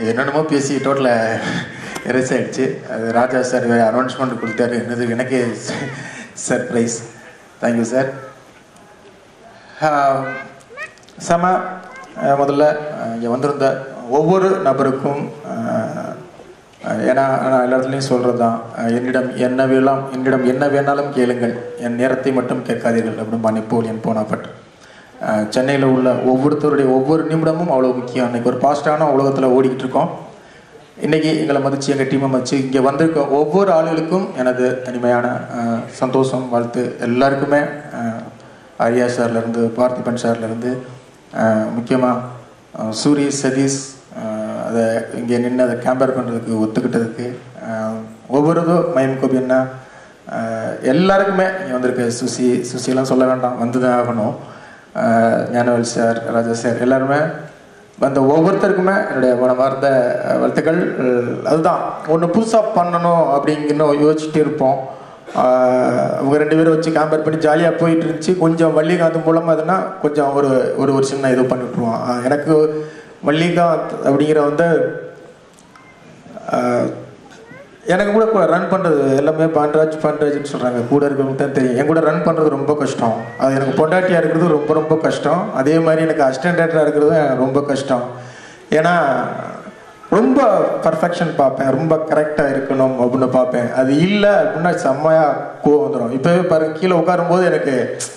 என்னென்னமோ பேசி டோட்டல எரேஸ் ஆகிடுச்சு அது ராஜா சார் வேறு அனௌன்ஸ்மெண்ட் கொடுத்தாரு என்னது எனக்கு சர்ப்ரைஸ் தேங்க்யூ சார் செம முதல்ல இங்கே வந்திருந்த ஒவ்வொரு நபருக்கும் ஏன்னா நான் எல்லா இடத்துலையும் சொல்கிறது தான் என்னிடம் என்ன வேலாம் என்னிடம் என்ன வேணாலும் கேளுங்கள். என் நேரத்தை மட்டும் கேட்காதீர்கள். அப்படின்னு நெப்போலியன் போனாப்பட்டு சென்னையில் உள்ள ஒவ்வொருத்தருடைய ஒவ்வொரு நிமிடமும் அவ்வளோ முக்கியம். இன்னைக்கு ஒரு பாஸ்டான உலகத்தில் ஓடிக்கிட்டு இருக்கோம். இன்றைக்கி எங்களை மதித்து எங்கள் டீமை மதித்து இங்கே வந்திருக்க ஒவ்வொரு ஆளுகளுக்கும் எனது தனிமையான சந்தோஷம் வாழ்த்து எல்லாருக்குமே அஹ், சார்லேருந்து பார்த்திபன் சார்லேருந்து முக்கியமாக சூரி சதீஷ் அதை இங்கே நின்று அதை கேம்பேர் பண்ணுறதுக்கு ஒத்துக்கிட்டதுக்கு ஒவ்வொரு ஒவ்வொருதும் மயம் கோபி அண்ணா எல்லாருக்குமே இங்கே வந்திருக்க சுசி சுசியெல்லாம் சொல்ல வேண்டாம். வந்து தான் ஆகணும். ஞானவேல் சார் ராஜா சார் எல்லாருமே வந்த ஒவ்வொருத்தருக்குமே என்னுடைய மனமார்ந்த வாழ்த்துக்கள். அதுதான் ஒன்று புதுசாக பண்ணணும் அப்படிங்கன்னு யோசிச்சுட்டு இருப்போம். அவங்க ரெண்டு பேரும் வச்சு கம்பேர் பண்ணி ஜாலியாக போயிட்டு இருந்துச்சு கொஞ்சம் வள்ளிகாந்த் மூலமாக அதுனா கொஞ்சம் ஒரு ஒரு ஒரு சின்ன இது பண்ணிட்ருவோம் எனக்கு வள்ளிகாந்த் அப்படிங்கிற வந்து எனக்கு கூட ரன் பண்ணுறது எல்லாமே பாண்டராஜ் பாண்டராஜ்னு சொல்கிறாங்க கூட இருக்கிறவங்க தான் தெரியும். என் கூட ரன் பண்ணுறது ரொம்ப கஷ்டம். அது எனக்கு பொண்டாட்டியாக இருக்கிறது ரொம்ப ரொம்ப கஷ்டம். அதே மாதிரி எனக்கு அசிஸ்டன்டேட்டராக இருக்கிறதும் எனக்கு ரொம்ப கஷ்டம். ஏன்னா ரொம்ப பர்ஃபெக்ஷன் பார்ப்பேன். ரொம்ப கரெக்டாக இருக்கணும் அப்படின்னு பார்ப்பேன். அது இல்லை அப்படின்னா செம்மையாக கோவம் வந்துடும் இப்போவே பாருங்க கீழே உட்காரும்போது எனக்கு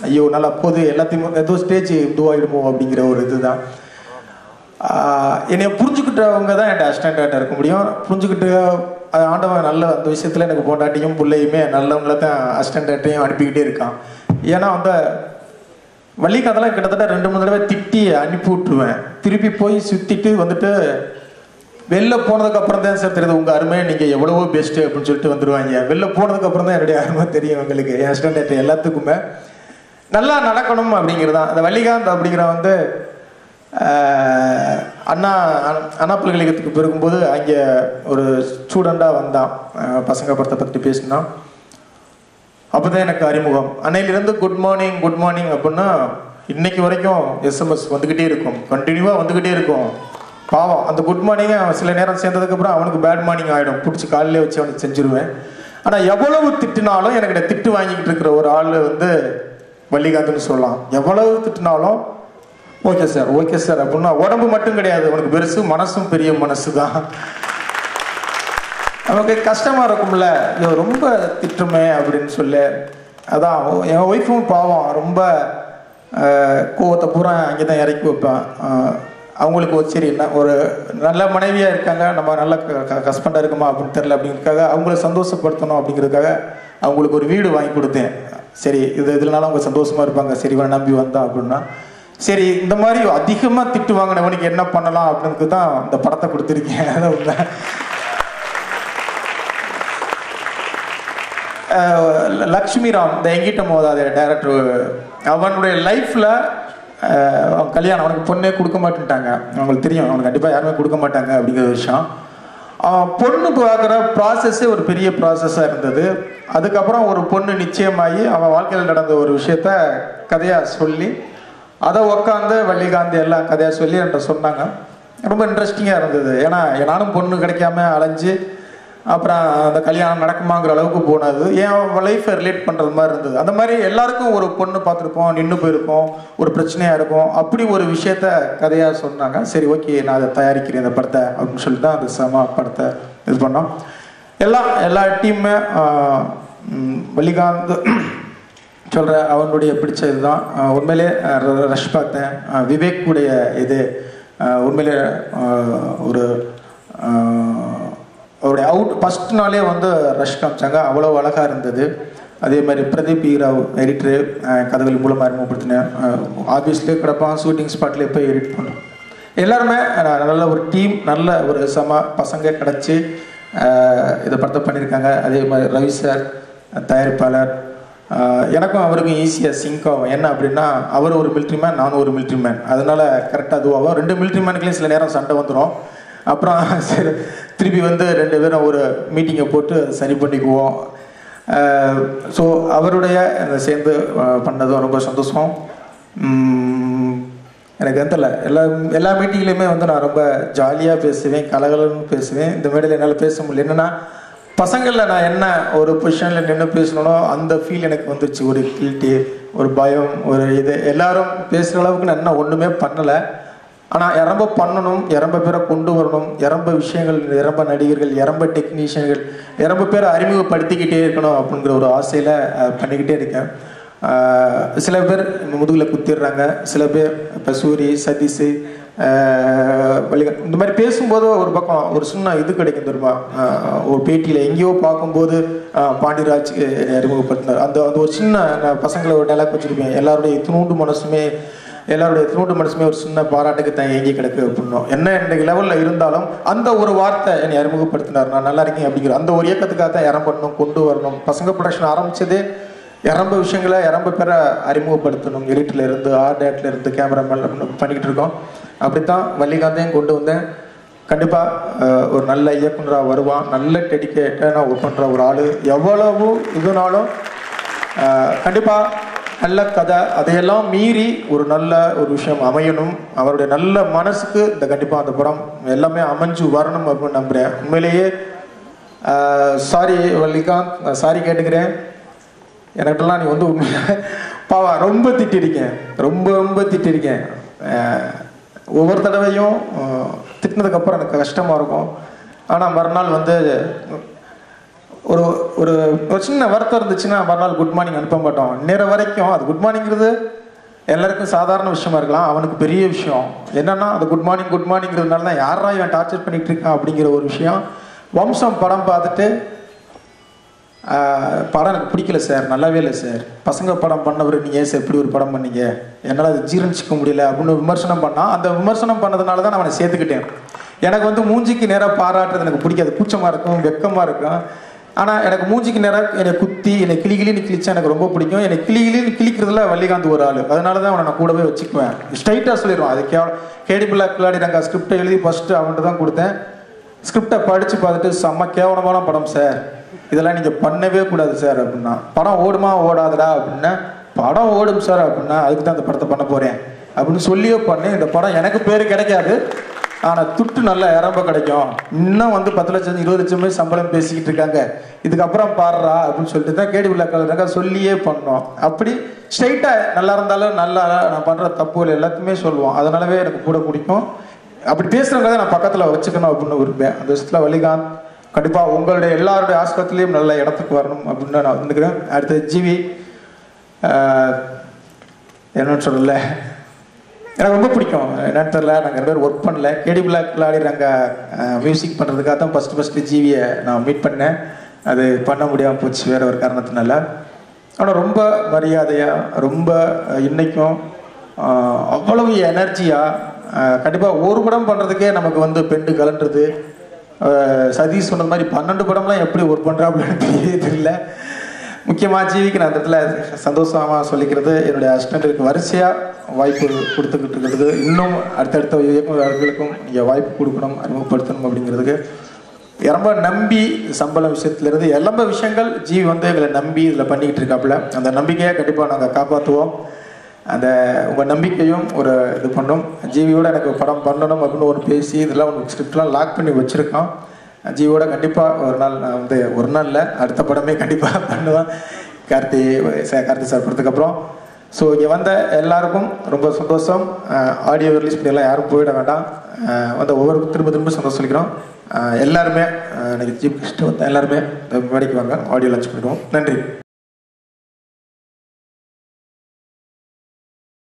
ஐயோ நல்லா போகுது. எல்லாத்தையும் ஏதோ ஸ்டேஜ் இதுவாகிடுமோ அப்படிங்கிற ஒரு இதுதான். என்னை புரிஞ்சுக்கிட்டவங்க தான் என்கிட்ட அசிஸ்டண்ட்டாக இருக்க முடியும். புரிஞ்சுக்கிட்டு ஆண்டவன் நல்ல அந்த விஷயத்தில் எனக்கு போட்டாட்டியும் பிள்ளையுமே நல்லவங்கள தான் அசிஸ்டண்ட்டையும் அனுப்பிக்கிட்டே இருக்கான். ஏன்னா அந்த வள்ளிக்காந்தெல்லாம் கிட்டத்தட்ட ரெண்டு மூணு தடவை திட்டி அனுப்பி விட்டுருவேன். திருப்பி போய் சுற்றிட்டு வந்துட்டு வெளில போனதுக்கு அப்புறம் தான் சார் தெரியுது உங்கள் அருமை நீங்கள் எவ்வளவோ பெஸ்ட்டு அப்படின்னு சொல்லிட்டு வந்துடுவாங்க வெளில போனதுக்கு அப்புறம் தான் என்னுடைய அருமை தெரியும் எங்களுக்கு. என் அசிஸ்டண்ட் எல்லாத்துக்குமே. நல்லா நடக்கணும் அப்படிங்கிறது தான் அந்த வள்ளிகாந்த் அப்படிங்கிற வந்து அண்ணா அண்ணா பல்கலைக்கழகத்துக்கு போயிருக்கும்போது அங்கே ஒரு ஸ்டூடெண்ட்டாக வந்தான். பசங்க படத்தை பற்றி பேசினான். அப்போ தான் எனக்கு அறிமுகம். அன்னையிலேருந்து குட் மார்னிங் குட் மார்னிங் அப்படின்னா இன்னைக்கு வரைக்கும் எஸ்எம்எஸ் வந்துக்கிட்டே இருக்கும். கண்டினியூவாக வந்துக்கிட்டே இருக்கும். பாவம் அந்த குட் மார்னிங்கை அவன் சில நேரம் சேர்ந்ததுக்கப்புறம் அவனுக்கு பேட் மார்னிங் ஆகிடும் பிடிச்சி காலையிலே வச்சு அவனுக்கு செஞ்சிருவேன். ஆனால் எவ்வளவு திட்டினாலும் எனக்கு திட்டு வாங்கிக்கிட்டு இருக்கிற ஒரு ஆள் வந்து வள்ளிகாந்துன்னு சொல்லலாம். எவ்வளவு திட்டினாலும் ஓகே சார் ஓகே சார். அப்படின்னா உடம்பு மட்டும் கிடையாது. உனக்கு பெருசு மனசும் பெரிய மனசு தான் நமக்கு கஷ்டமாக இருக்கும்ல. இது ரொம்ப திட்டுமே அப்படின்னு சொல்லி. அதான் என் ஒய்ஃபும் பாவம். ரொம்ப கோவத்தை பூரா அங்கே தான் இறக்கி வைப்பேன். அவங்களுக்கு ஒரு சரி என்ன ஒரு நல்ல மனைவியாக இருக்காங்க. நம்ம நல்ல ஹஸ்பண்டாக இருக்குமா அப்படின்னு தெரில அப்படிங்கிறதுக்காக அவங்கள சந்தோஷப்படுத்தணும் அப்படிங்கிறதுக்காக அவங்களுக்கு ஒரு வீடு வாங்கி கொடுத்தேன். சரி இது இதனால அவங்க சந்தோஷமாக இருப்பாங்க. சரி நம்பி வந்தா அப்படின்னா. சரி இந்த மாதிரி அதிகமாக திட்டு வாங்கினவனுக்கு என்ன பண்ணலாம் அப்படின்னு தான் இந்த படத்தை கொடுத்துருக்கேன். அதான் உண்மை. லக்ஷ்மி ராம் இந்த எங்கிட்ட மோதாத டைரக்டர் அவனுடைய லைஃப்பில் அவன் கல்யாணம் அவனுக்கு பொண்ணே கொடுக்க மாட்டேன்ட்டாங்க. அவங்களுக்கு தெரியும் அவனுக்கு கண்டிப்பாக யாருமே கொடுக்க மாட்டாங்க அப்படிங்கிற விஷயம். அவன் பொண்ணு பார்க்குற ப்ராசஸ்ஸே ஒரு பெரிய ப்ராசஸாக இருந்தது. அதுக்கப்புறம் ஒரு பொண்ணு நிச்சயமாகி அவன் வாழ்க்கையில் நடந்த ஒரு விஷயத்த கதையாக சொல்லி அதை உக்காந்து வள்ளிகாந்தி எல்லாம் கதையாக சொல்லி என்கிட்ட சொன்னாங்க. ரொம்ப இன்ட்ரெஸ்டிங்காக இருந்தது. ஏன்னா நானும் பொண்ணு கிடைக்காம அலைஞ்சு அப்புறம் அந்த கல்யாணம் நடக்குமாங்கிற அளவுக்கு போனது. என் லைஃப்பை ரிலேட் பண்ணுறது மாதிரி இருந்தது. அந்த மாதிரி எல்லாருக்கும் ஒரு பொண்ணு பார்த்துருப்போம் நின்று போயிருக்கோம் ஒரு பிரச்சனையாக இருக்கும். அப்படி ஒரு விஷயத்த கதையாக சொன்னாங்க. சரி ஓகே நான் அதை தயாரிக்கிறேன் இந்த படத்தை அப்படின்னு சொல்லிட்டு தான் அந்த சமா படத்தை இது பண்ணோம். எல்லாம் எல்லா டீமுமே வள்ளிகாந்த் சொல்கிற அவனுடைய பிடிச்ச இதுதான் உண்மையிலே ர- ரஷ் பார்த்தேன். விவேக் உடைய இது உண்மையிலே ஒரு அவருடைய அவுட் ஃபஸ்ட் நாளே வந்து ரஷ் காமிச்சாங்க. அவ்வளோ அழகாக இருந்தது. அதே மாதிரி பிரதீப் ஈராவ் எடிட்ரு கதவுகள் மூலமாக அறிமுகப்படுத்தினேன் ஆஃபீஸ்லேயே கிடப்பான். ஷூட்டிங் ஸ்பாட்லேயே போய் எடிட் பண்ணோம் எல்லாருமே நல்ல ஒரு டீம் நல்ல ஒரு சம பசங்க கிடச்சி இதை படத்தை பண்ணியிருக்காங்க. அதே மாதிரி ரவி சார் தயாரிப்பாளர் எனக்கும் அவருக்கும் ஈஸியாக சிங்க் ஆகும். என்ன அப்படின்னா அவர் ஒரு மிலிட்ரி மேன் நானும் ஒரு மிலிட்ரி மேன் அதனால கரெக்டாக அதுவாகும் ரெண்டு மிலிட்ரி மேனுக்குலேயும் சில நேரம் சண்டை வந்துடும் அப்புறம் சரி திருப்பி வந்து ரெண்டு பேரும் ஒரு மீட்டிங்கை போட்டு சரி பண்ணிக்குவோம். ஸோ அவருடைய சேர்ந்து பண்ணதும் ரொம்ப சந்தோஷம். எனக்கு வந்து எல்லா எல்லா மீட்டிங்லேயுமே வந்து நான் ரொம்ப ஜாலியாக பேசுவேன் கலகலன்னு பேசுவேன். இந்த மேடையில் என்னால் பேச முடியல. என்னென்னா பசங்களில் நான் என்ன ஒரு பொசிஷனில் நின்று பேசணும்னோ அந்த ஃபீல் எனக்கு வந்துச்சு ஒரு கில்ட்டி ஒரு பயம் ஒரு இது. எல்லாரும் பேசுகிற அளவுக்கு நான் என்ன ஒன்றுமே பண்ணலை. ஆனால் இறம்ப பண்ணணும் இறம்ப பேரை கொண்டு வரணும். இறம்ப விஷயங்கள் இறம்ப நடிகர்கள் இறம்ப டெக்னீஷியன்கள் இறம்ப பேரை அறிமுகப்படுத்திக்கிட்டே இருக்கணும் அப்படிங்கிற ஒரு ஆசையில் பண்ணிக்கிட்டே இருக்கேன். சில பேர் முதுகில் குத்திடுறாங்க சில பேர் இப்போ சூரி சதீஷ் அஹ், இந்த மாதிரி பேசும்போது ஒரு பக்கம் ஒரு சின்ன இது கிடைக்கும் தெரியுமா? ஒரு பேட்டியில் எங்கேயோ பார்க்கும்போது பாண்டியராஜ் அறிமுகப்படுத்தினார். அந்த அந்த ஒரு சின்ன நான் பசங்களை ஒரு டைலாக் வச்சுருப்பேன். எல்லாருடைய இத்தினூண்டு மனசுமே எல்லாருடைய திருட்டு மனசுமே ஒரு சின்ன பாராட்டுக்கு தான் ஏங்கி கிடக்கு அப்படின்னோம். என்ன இன்றைக்கு லெவலில் இருந்தாலும் அந்த ஒரு வார்த்தை என்னை அறிமுகப்படுத்தினார். நான் நல்லா இருக்கேன் அப்படிங்கிற அந்த ஒரு இயக்கத்துக்காக தான் இறம்பணும் கொண்டு வரணும். பசங்க ப்ரொடக்ஷன் ஆரம்பித்ததே இரம்ப விஷயங்களை இரம்ப பேரை அறிமுகப்படுத்தணும். இருட்டில் இருந்து ஆர் டேட்டில் இருந்து கேமராமேன் பண்ணிக்கிட்டு இருக்கோம். அப்படித்தான் வள்ளிகாந்தையும் கொண்டு வந்தேன். கண்டிப்பாக ஒரு நல்ல இயக்குனராக வருவான். நல்ல டெடிக்கேட்டாக ஒர்க் பண்ணுற ஒரு ஆள். எவ்வளவு இதுனாலும் கண்டிப்பாக நல்ல கதை. அதையெல்லாம் மீறி ஒரு நல்ல ஒரு விஷயம் அமையணும். அவருடைய நல்ல மனசுக்கு இந்த கண்டிப்பாக அந்த படம் எல்லாமே அமைஞ்சு வரணும் அப்படின்னு நம்புகிறேன் உண்மையிலேயே சாரி வள்ளிகாந்த் சாரி கேட்டுக்கிறேன். எனக்கிட்டலாம் நீ வந்து உண்மையாக பாவா ரொம்ப திட்டிருக்கேன் ரொம்ப ரொம்ப திட்டிருக்கேன் ஒவ்வொரு தடவையும் திட்டினதுக்கப்புறம் எனக்கு கஷ்டமாக இருக்கும். ஆனால் மறுநாள் வந்து ஒரு ஒரு சின்ன வருத்தம் இருந்துச்சுன்னா மறுநாள் குட் மார்னிங் அனுப்ப மாட்டோம். நேர வரைக்கும் அது குட் மார்னிங்கிறது எல்லாருக்கும் சாதாரண விஷயமா இருக்கலாம். அவனுக்கு பெரிய விஷயம். என்னன்னா அது குட் மார்னிங் குட் மார்னிங்கிறதுனால தான் யாரா இவன் டார்ச்சர் பண்ணிட்டு இருக்கான் அப்படிங்கிற ஒரு விஷயம். வம்சம் படம் பார்த்துட்டு படம் எனக்கு பிடிக்கல சார். நல்லாவே இல்லை சார். பசங்க படம் பண்ணவர் நீங்கள் ஏன் சார் இப்படி ஒரு படம் பண்ணீங்க? என்னால் அது ஜீரணிச்சிக்க முடியல அப்படின்னு விமர்சனம் பண்ணால் அந்த விமர்சனம் பண்ணதுனால தான் நான் அவனை சேர்த்துக்கிட்டேன். எனக்கு வந்து மூஞ்சிக்கு நேராக பாராட்டுறது எனக்கு பிடிக்காது. கூச்சமாக இருக்கும் வெக்கமாக இருக்கும். ஆனால் எனக்கு மூஞ்சிக்கு நேராக என்னை குத்தி என்னை கிளி கிளின்னு கிழிச்சா எனக்கு ரொம்ப பிடிக்கும். என்னை கிளி கிளின்னு கிழிக்கிறதுல வள்ளிகாந்த் ஒரு ஆள். அதனால தான் அவனை நான் கூடவே வச்சுக்குவேன். ஸ்ட்ரைட்டாக சொல்லிடுவான். அது கேவலம் கேடி பிள்ளை பிள்ளாடி நாங்கள் ஸ்கிரிப்டை எழுதி ஃபஸ்ட்டு அவன்கிட்ட தான் கொடுத்தேன். ஸ்கிரிப்டை படித்து பார்த்துட்டு செம்ம கேவலமான படம் சார். இதெல்லாம் நீங்கள் பண்ணவே கூடாது சார் அப்படின்னா. படம் ஓடுமா ஓடாதடா அப்படின்னா படம் ஓடும் சார் அப்படின்னா அதுக்கு தான் இந்த படத்தை பண்ண போகிறேன் அப்படின்னு சொல்லியே பண்ணேன் இந்த படம் எனக்கு பேர் கிடைக்காது. ஆனால் துட்டு நல்லா இறம்ப கிடைக்கும். இன்னும் வந்து பத்து லட்சம் இருபது லட்சமே சம்பளம் பேசிக்கிட்டு இருக்காங்க. இதுக்கப்புறம் பாடுறா அப்படின்னு சொல்லிட்டு தான் கேடி விழாக்கள் சொல்லியே பண்ணோம். அப்படி ஸ்ட்ரைட்டாக நல்லா இருந்தாலும் நல்லா நான் பண்ணுற தப்புகள் எல்லாத்தையுமே சொல்லுவோம். அதனாலவே எனக்கு கூட பிடிக்கும். அப்படி பேசுறவங்க தான் நான் பக்கத்தில் வச்சுக்கணும் அப்படின்னு விரும்பேன் அந்த விஷயத்தில் வலிகாந்த் கண்டிப்பாக உங்களுடைய எல்லாருடைய ஆஸ்பத்திரிலையும் நல்ல இடத்துக்கு வரணும் அப்படின்னு நான் வந்துக்கிறேன் அடுத்து ஜிவி என்னன்னு சொல்லல. எனக்கு ரொம்ப பிடிக்கும். என்னன்னு தெரில நாங்கள் ரெண்டு பேரும் ஒர்க் பண்ணல. கேடி பிளாக்ல ஆடி நாங்கள் மியூசிக் பண்ணுறதுக்காக தான் ஃபஸ்ட்டு ஃபஸ்ட்டு ஜிவியை நான் மீட் பண்ணேன். அது பண்ண முடியாமல் போச்சு வேற ஒரு காரணத்தினால. ஆனால் ரொம்ப மரியாதையாக ரொம்ப இன்றைக்கும் அவ்வளவு எனர்ஜியாக கண்டிப்பாக ஒரு படம் பண்ணுறதுக்கே நமக்கு வந்து பெண்டு கலண்டுறது சதீஷ் சொன்னது மாதிரி பன்னெண்டு படம்லாம் எப்படி ஒர்க் பண்ணுறாப்புலன்னு தெரியவே தெரியல முக்கியமாக ஜீவிக்கு நான் அந்த இடத்துல சந்தோஷமாக சொல்லிக்கிறது என்னுடைய அசிஸ்டண்ட்டுக்கு வரிசையாக வாய்ப்பு கொடுத்துக்கிட்டு இருக்கிறது. இன்னும் அடுத்தடுத்த இயக்குநர்களுக்கும் நீங்கள் வாய்ப்பு கொடுக்கணும் அறிமுகப்படுத்தணும் அப்படிங்கிறதுக்கு. ரொம்ப நம்பி சம்பளம் விஷயத்துலேருந்து எல்லா விஷயங்கள் ஜீவி வந்து எங்களை நம்பி இதில் பண்ணிக்கிட்டு இருக்காப்புல. அந்த நம்பிக்கையை கண்டிப்பாக நாங்கள் காப்பாற்றுவோம் அந்த உங்கள் நம்பிக்கையும் ஒரு இது பண்ணும். ஜீவியோட எனக்கு படம் பண்ணணும் அப்படின்னு ஒரு பேசி இதெல்லாம் ஒரு ஸ்கிரிப்ட்லாம் லாக் பண்ணி வச்சுருக்கோம். ஜீவோட கண்டிப்பாக ஒரு நாள் நான் வந்து ஒரு நாளில் அடுத்த படமே கண்டிப்பாக பண்ணுவேன். கார்த்தி சார் கார்த்தி சார் படத்துக்கப்புறம் ஸோ இங்கே வந்த எல்லாருக்கும் ரொம்ப சந்தோஷம். ஆடியோ ரிலீஸ் பண்ணியெல்லாம் யாரும் போயிட வேண்டாம். வந்து வந்த ஒவ்வொரு திரும்ப திரும்ப சந்தோஷம் சொல்லிக்கிறோம். எல்லாருமே எனக்கு ஜீப் சீஃப் கெஸ்ட் எல்லாருமே மேடைக்கு வாங்க ஆடியோ லான்ச் பண்ணிடுவோம். நன்றி.